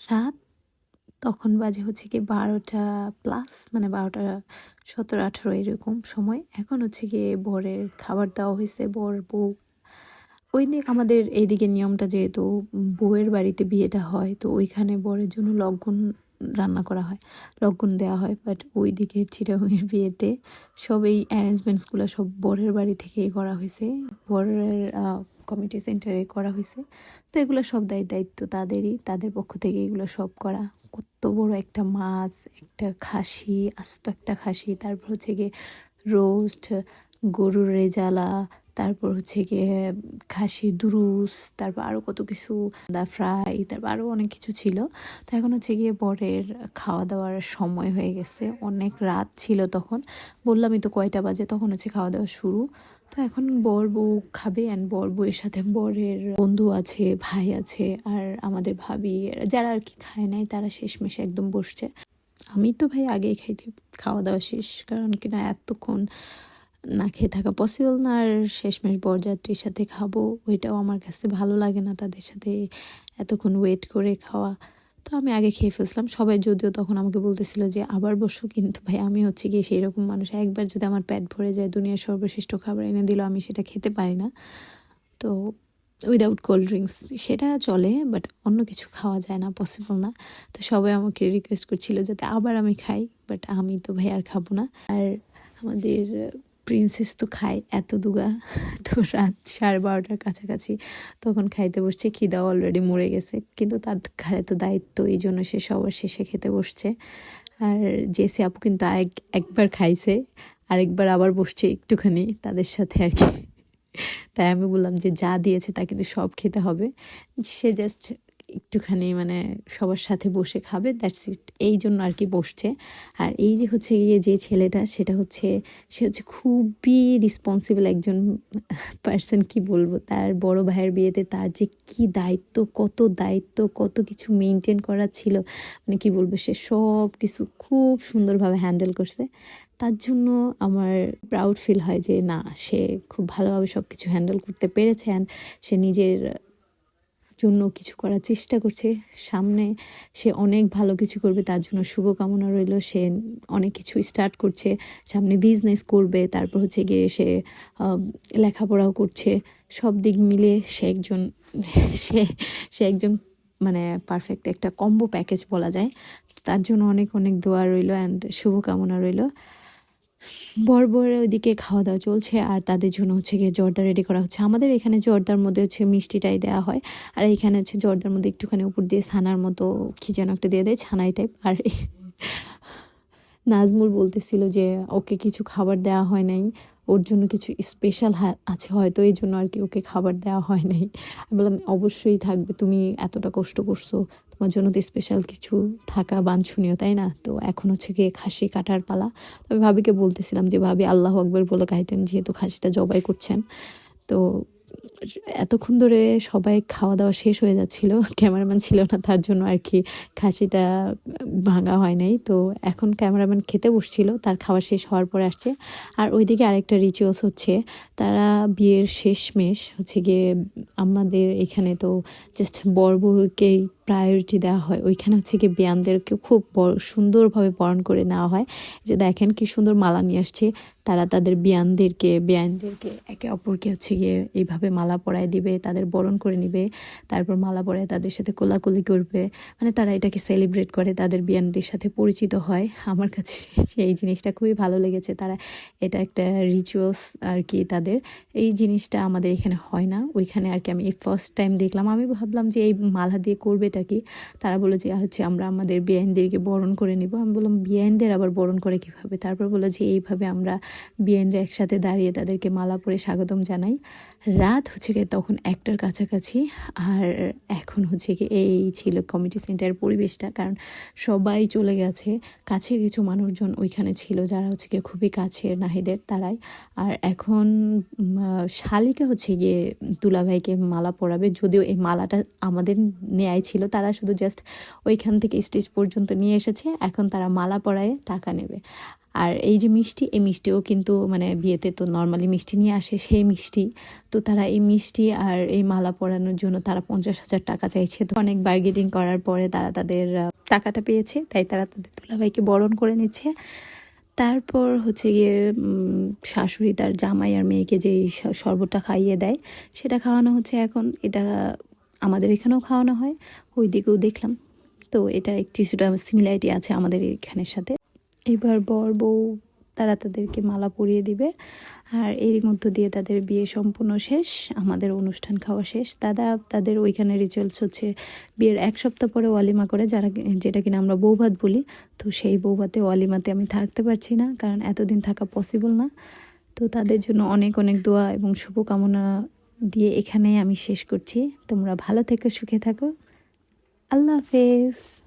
রাত তখন বাজে হচ্ছে কি বারোটা প্লাস মানে বারোটা সতেরো আঠেরো এরকম সময়। এখন হচ্ছে গিয়ে বরের খাবার দেওয়া হয়েছে বর বউ। ওই দিক আমাদের এইদিকে নিয়মটা যেহেতু, বউয়ের বাড়িতে বিয়েটা হয়, তো ওইখানে বরের জন্য লগ্ন রান্না করা হয় লগ্ন দেওয়া হয় বাট ওই দিকে চিটাগংয়ের বিয়েতে সব এই অ্যারেঞ্জমেন্টসগুলো সব বরের বাড়ি থেকেই করা হয়েছে, বরের কমিটি সেন্টারে করা হয়েছে। তো এগুলো সব দায়, দায়িত্ব তাদেরই, তাদের পক্ষ থেকে এগুলো সব করা। কত বড় একটা মাছ, একটা খাসি, আস্ত একটা খাসি, তারপর হচ্ছে গিয়ে রোস্ট গরুর রেজালা তারপর হচ্ছে গিয়ে খাসির দুরুস, তারপর আরও কত কিছু, দা ফ্রাই, তারপর আরও অনেক কিছু ছিল। তো এখন হচ্ছে গিয়ে বরের খাওয়া দাওয়ার সময় হয়ে গেছে। অনেক রাত ছিল তখন। বললামই তো কয়টা বাজে, তখন হচ্ছে খাওয়া দাওয়া শুরু। তো এখন বর বউ খাবে অ্যান্ড বর বউয়ের সাথে বরের বন্ধু আছে, ভাই আছে আর আমাদের ভাবি। যারা আর কি খায় নাই, তারা শেষমেশে একদম বসছে। আমি তো ভাই আগেই খাইতে খাওয়া দাওয়া শেষ। কারণ কিনা এতক্ষণ না খেয়ে থাকা পসিবল না, আর শেষমেশ বরযাত্রীর সাথে খাব, ওইটাও আমার কাছে ভালো লাগে না তাদের সাথে এতক্ষণ ওয়েট করে খাওয়া। তো আমি আগে খেয়ে ফেলছিলাম। সবাই যদিও তখন আমাকে বলতেছিল যে, আবার বসো। কিন্তু ভাই, আমি হচ্ছে গিয়ে সেই রকম মানুষ। একবার যদি আমার পেট ভরে যায়, দুনিয়ার সর্বশ্রেষ্ঠ খাবার এনে দিল, আমি সেটা খেতে পারি না। তো উইদাউট কোল্ড ড্রিঙ্কস সেটা চলে বাট অন্য কিছু খাওয়া যায় না পসিবল না। তো সবাই আমাকে রিকোয়েস্ট করছিল যাতে আবার আমি খাই বাট আমি তো ভাই আর খাব না। আর আমাদের প্রিন্সেস তো খায় এত দুগা। তো রাত সাড়ে বারোটার কাছাকাছি তখন খাইতে বসছে খিদা অলরেডি মরে গেছে। কিন্তু তার ঘাড়ে তো দায়িত্ব, এই জন্য সে সবার শেষে খেতে বসছে। আর জেসি আপু কিন্তু আরেক, একবার খাইছে, আরেকবার আবার বসছে একটুখানি তাদের সাথে আর কি। তাই আমি বললাম যে যা দিয়েছে তা কিন্তু সব খেতে হবে। সে জাস্ট একটুখানি মানে সবার সাথে বসে খাবে দ্যাটস ইট এই জন্য আর কি বসছে। আর এই যে হচ্ছে গিয়ে যে ছেলেটা, সেটা হচ্ছে, সে হচ্ছে খুবই রেসপন্সিবল একজন পার্সন কি বলব? তার বড় ভাইয়ের বিয়েতে তার যে কি দায়িত্ব, কত দায়িত্ব, কত কিছু মেনটেন করা ছিল মানে কি বলব, সে সব কিছু খুব সুন্দরভাবে হ্যান্ডেল করছে। তার জন্য আমার প্রাউড ফিল হয় যে না, সে খুব ভালোভাবে সব কিছু হ্যান্ডেল করতে পেরেছে অ্যান্ড সে নিজের জন্য কিছু করার চেষ্টা করছে। সামনে সে অনেক ভালো কিছু করবে, তার জন্য শুভকামনা রইল। সে অনেক কিছু স্টার্ট করছে, সামনে বিজনেস করবে, তারপর হচ্ছে গিয়ে সে লেখাপড়াও করছে। সব দিক মিলে সে একজন, সে সে একজন মানে পারফেক্ট একটা কম্বো প্যাকেজ বলা যায়। তার জন্য অনেক অনেক দোয়া রইল অ্যান্ড শুভকামনা রইল। বরবরে ওইদিকে খাওয়া দাওয়া চলছে আর তাদের জন্য হচ্ছে গিয়ে জর্দা রেডি করা হচ্ছে। আমাদের এখানে জর্দার মধ্যে হচ্ছে মিষ্টিটাই দেওয়া হয়। আর এখানে হচ্ছে জর্দার মধ্যে একটুখানি উপর দিয়ে ছানার মতো কি যেন একটা দিয়ে দেয়, ছানাই টাইপ আর নাজমুল বলতেছিল যে ওকে কিছু খাবার দেওয়া হয় নাই, ওর জন্য কিছু স্পেশাল আছে হয়তো, এই জন্য আর কি ওকে খাবার দেওয়া হয় নাই। আমি বললাম, অবশ্যই থাকবে, তুমি এতটা কষ্ট করছ, তোমার জন্য তো স্পেশাল কিছু থাকা বাঞ্ছনীয়, তাই না? তো এখন হচ্ছে গিয়ে খাসি কাটার পালা। তবে ভাবিকে বলতেছিলাম যে, ভাবি, আল্লাহ আকবর বলে কাহিতেন যেহেতু খাসিটা জবাই করছেন। তো এতক্ষণ ধরে সবাই খাওয়া দাওয়া শেষ হয়ে যাচ্ছিল, ক্যামেরাম্যান ছিল না, তার জন্য আর কি খাসিটা ভাঙা হয় নাই। তো এখন ক্যামেরাম্যান খেতে বসছিল, তার খাওয়া শেষ হওয়ার পরে আসছে। আর ওইদিকে আরেকটা রিচুয়ালস হচ্ছে, তারা বিয়ের শেষ মেশ হচ্ছে গিয়ে আমাদের এখানে তো জাস্ট বরবউকেই প্রায়োরিটি দেওয়া হয়। ওইখানে হচ্ছে গিয়ে ব্যায়ামদেরকে খুব সুন্দরভাবে বরণ করে নেওয়া হয়। যে দেখেন কি সুন্দর মালা নিয়ে আসছে। তারা তাদের বিয়ানদেরকে বিয়ানদেরকে একে অপরকে হচ্ছে গিয়ে এইভাবে মালা পরায় দিবে, তাদের বরণ করে নিবে। তারপর মালা পরায় তাদের সাথে কোলাকুলি করবে। মানে তারা এটাকে সেলিব্রেট করে, তাদের বিয়ানদের সাথে পরিচিত হয়। আমার কাছে এই জিনিসটা খুবই ভালো লেগেছে। তারা এটা একটা রিচুয়ালস আর কি তাদের। এই জিনিসটা আমাদের এখানে হয় না। ওইখানে আর কি আমি এই ফার্স্ট টাইম দেখলাম। আমি ভাবলাম যে এই মালা দিয়ে করবে এটা কি? তারা বলে যে হচ্ছে আমরা আমাদের বিয়ানদেরকে বরণ করে নিব। আমি বললাম বিয়ানদের আবার বরণ করে কীভাবে? তারপর বলল যে, এইভাবে আমরা বিএনরা একসাথে দাঁড়িয়ে তাদেরকে মালা পরে স্বাগতম জানাই। রাত হচ্ছে গিয়ে তখন একটার কাছাকাছি, আর এখন হচ্ছে কি এই ছিল কমিটি সেন্টারের পরিবেশটা, কারণ সবাই চলে গেছে। কাছে কিছু মানুষজন ওইখানে ছিল যারা হচ্ছে গিয়ে খুবই কাছের নাহিদের তারাই। আর এখন শালিকা হচ্ছে গিয়ে দুলাভাইকে মালা পরাবে, যদিও এই মালাটা আমাদের নেয়াই ছিল তারা শুধু জাস্ট ওইখান থেকে স্টেজ পর্যন্ত নিয়ে এসেছে। এখন তারা মালা পরায় টাকা নেবে। আর এই যে মিষ্টি, এই মিষ্টিও কিন্তু মানে বিয়েতে তো নর্মালি মিষ্টি নিয়ে আসে সেই মিষ্টি। তো তারা এই মিষ্টি আর এই মালা পরানোর জন্য তারা পঞ্চাশ হাজার টাকা চাইছে। তো অনেক বার্গেটিং করার পরে তারা তাদের টাকাটা পেয়েছে। তাই তারা তাদের দুলাভাইকে বরণ করে নিচ্ছে। তারপর হচ্ছে গিয়ে শাশুড়ি তার জামাই আর মেয়েকে যে শরবতটা খাইয়ে দেয়, সেটা খাওয়ানো হচ্ছে। এখন এটা আমাদের এখানেও খাওয়ানো হয়, ওই দিকেও দেখলাম। তো এটা কিছুটা সিমিলারিটি আছে আমাদের এখানের সাথে। এবার বর বউ, তারা তাদেরকে মালা পরিয়ে দিবে। আর এরই মধ্য দিয়ে তাদের বিয়ে সম্পূর্ণ শেষ, আমাদের অনুষ্ঠান খাওয়া শেষ। দাদা, তাদের ওইখানে রিচুয়ালস হচ্ছে বিয়ের এক সপ্তাহ পরে ওয়ালিমা করে, যারা যেটা কিনা আমরা বৌভাত বলি। তো সেই বৌভাতে, ওয়ালিমাতে আমি থাকতে পারছি না, কারণ এতদিন থাকা পসিবল না। তো তাদের জন্য অনেক অনেক দোয়া এবং শুভকামনা দিয়ে এখানেই আমি শেষ করছি। তোমরা ভালো থেকো সুখে থাকো। আল্লাহ হাফেজ।